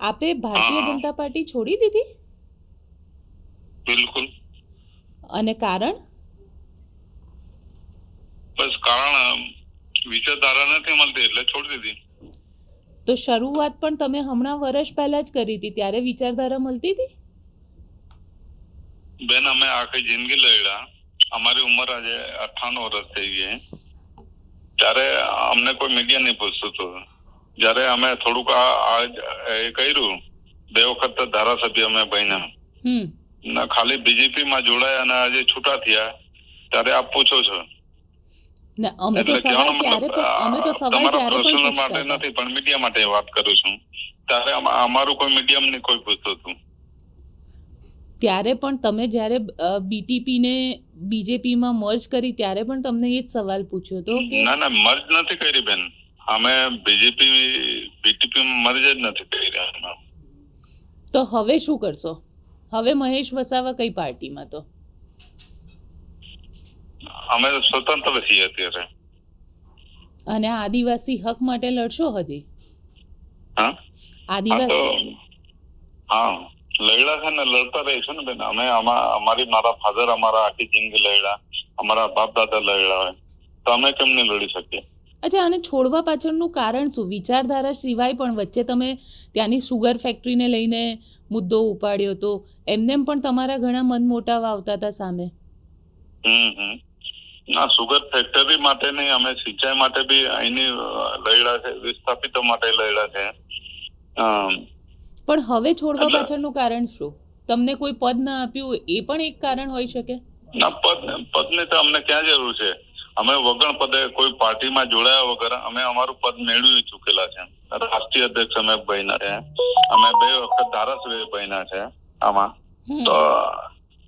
આપે ભારતીય જનતા પાર્ટી છોડી દીધી? બિલકુલ. અને કારણ? બસ કારણ વિચારધારા નથી મળતી એટલે છોડી દીધી. તો શરૂઆત પણ તમે હમણાં વર્ષ પહેલા જ કરી હતી ત્યારે વિચારધારા મળતી હતી? બેન અમે આખી જિંદગી લડ્યા. અમારી ઉંમર આજે અઠાણું વર્ષ થઈ ગઈ. ત્યારે અમને કોઈ મીડિયા નહીં પૂછતું હતું. જ્યારે અમે થોડુંક આ એ કર્યું બે વખત ધારાસભ્ય અમે બન્યા. ખાલી બીજેપી માં જોડાયા અને આજે છૂટા થયા ત્યારે આપ પૂછો છો. એટલે તમારા પ્રશ્ન માટે નથી પણ મીડિયા માટે વાત કરું છું. ત્યારે અમારું કોઈ મીડિયમ ને કોઈ પૂછતું હતું. ત્યારે પણ તમે જ્યારે બીટીપી ને બીજેપી માં મર્જ કરી ત્યારે પણ તમને એ જ સવાલ પૂછ્યો હતો ના ના મર્જ નથી કરી બેન. અમે બીજેપી બીટીપી મર્જ જ નથી કરી રહ્યા તો હવે શું કરશો? હવે મહેશ વસાવા કઈ પાર્ટીમાં તો? અમે સ્વતંત્ર છીએ અત્યારે. અને આદિવાસી હક માટે લડશો હજી? હા? આદિવાસી? હા લડ્યા છે ને લડતા રહીશું ને બેન. અમે અમારી મારા ફાધર અમારા આખી જિંદગી લડ્યા. અમારા બાપ દાદા લડ્યા હોય. તો અમે કેમ નહીં લડી શકીએ? અચ્છા આને છોડવા પાછળનું કારણ શું? વિચારધારા સિવાય પણ વચ્ચે તમે ત્યાંની સુગર ફેક્ટરીને લઈને મુદ્દો ઉપાડ્યો હતો એમનેમ પણ તમારા ઘણા મન મોટાવ આવતા હતા સામે? ના સુગર ફેક્ટરી માટે નહીં અમે સિંચાઈ માટે બી અહીંની અ, છે વિસ્થાપિતો માટે લડ્યા છે. પણ હવે છોડવા પાછળનું કારણ શું? તમને કોઈ પદ ના આપ્યું એ પણ એક કારણ હોઈ શકે? ના પદ પદની તો અમને ક્યાં જરૂર છે? અમે વગણ પદે કોઈ પાર્ટીમાં જોડાયા વગર અમે અમારું પદ મેળવી ચૂકેલા છે. રાષ્ટ્રીય અધ્યક્ષ અમે બન્યા છે. અમે બે વખત ધારાસભ્ય બન્યા છે. આમાં. તો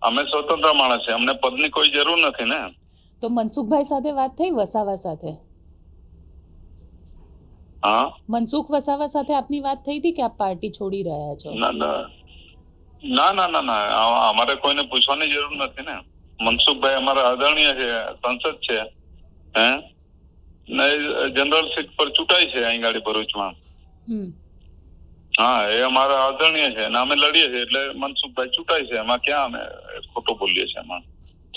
અમે સ્વતંત્ર માણસ છે. અમને પદની કોઈ જરૂર નથી ને. તો મનસુખભાઈ સાથે વાત થઈ વસાવા સાથે? હા? મનસુખ વસાવા સાથે આપની વાત થઈ હતી કે આપ પાર્ટી છોડી રહ્યા છો? ના ના. ના ના ના ના. અમારે કોઈને પૂછવાની જરૂર નથી ને. મનસુખભાઈ અમારા આદરણીય છે સંસદ છે હે? ને જનરલ સીટ પર ચૂંટાય છે અહીં ગાડી ભરૂચમાં. હા એ અમારા આદરણીય છે અને અમે લડીએ છીએ એટલે મનસુખભાઈ ચૂંટાય છે. એમાં ક્યાં અમે ખોટું બોલીએ છીએ એમાં?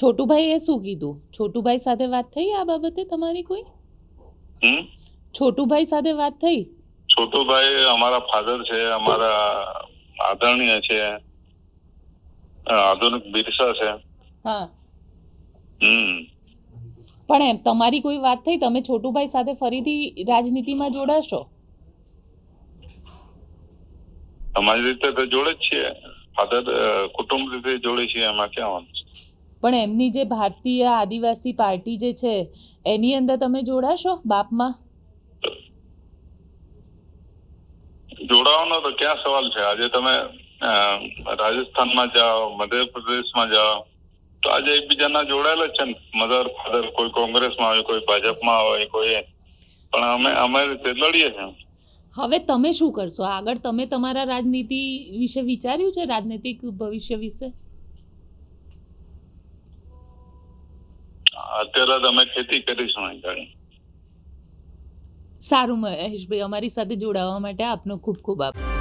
છોટુભાઈ એ શું કીધું? છોટુભાઈ સાથે વાત થઈ આ બાબતે તમારી કોઈ? હમ? છોટુભાઈ સાથે વાત થઈ? છોટુભાઈ અમારા ફાધર છે અમારા આદરણીય છે આધુનિક બિરસા છે. હા. પણ એમ તમારી કોઈ વાત થઈ તમે છોટુભાઈ સાથે ફરીથી રાજનીતિમાં જોડાશો? અમારી રીતે તો જોડે જ છીએ. ફાધર કુટુંબ રીતે જોડે છીએ એમાં ક્યાં પણ એમની જે ભારતીય આદિવાસી પાર્ટી જે છે એની અંદર તમે જોડાશો બાપમાં? જોડાવાનો તો ક્યાં સવાલ છે? આજે તમે રાજસ્થાનમાં જાઓ મધ્યપ્રદેશમાં જાઓ તો આજે એકબીજાના જોડાયેલા છે ને. મધર ફાધર કોઈ કોંગ્રેસમાં હોય કોઈ ભાજપમાં હોય કોઈ પણ અમે અમારી રીતે લડીએ છીએ. હવે તમે શું કરશો? આગળ તમે તમારા રાજનીતિ વિશે વિચાર્યું છે? રાજનૈતિક ભવિષ્ય વિશે? અત્યારે તો અમે ખેતી કરીશું ગાડી સારું મહેશભાઈ અમારી સાથે જોડાવા માટે આપનો ખૂબ ખૂબ આભાર.